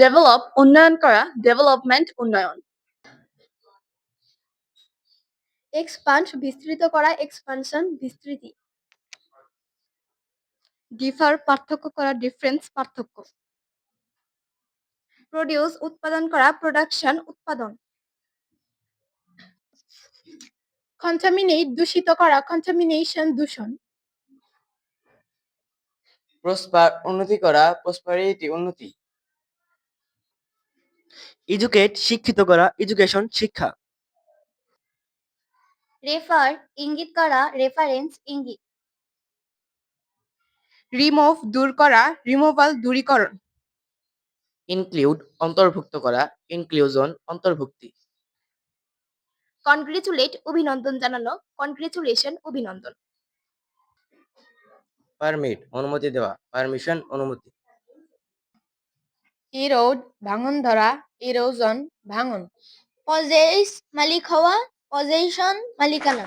Develop উন্নয়ন করা development উন্নয়ন। এক্সপান্ড বিস্তৃত করা এক্সপানশন বিস্তৃতি। ডিফার পার্থক্য করা ডিফারেন্স পার্থক্য। প্রডিউস উৎপাদন করা প্রোডাকশন উৎপাদন। কন্টামিনেট দূষিত করা কন্টামিনেশন দূষণ। প্রসপার উন্নতি করা প্রসপারিটি উন্নতি। এডুকেট শিক্ষিত করা এডুকেশন শিক্ষা। রেফার ইঙ্গিত করা রেফারেন্স ইঙ্গিত। রিমুভ দূর করা রিমুভাল দূরীকরণ। ইনক্লুড অন্তর্ভুক্ত করা ইনক্লুশন অন্তর্ভুক্তি। কনগ্রেচুলেট অভিনন্দন জানানো কনগ্রেচুলেশন অভিনন্দন। পারমিট অনুমতি দেওয়া পারমিশন অনুমতি। ইরোড ভাঙন ধরা ইরোজন ভাঙন। পজেস মালিক হওয়া পজেশন মালিকানা।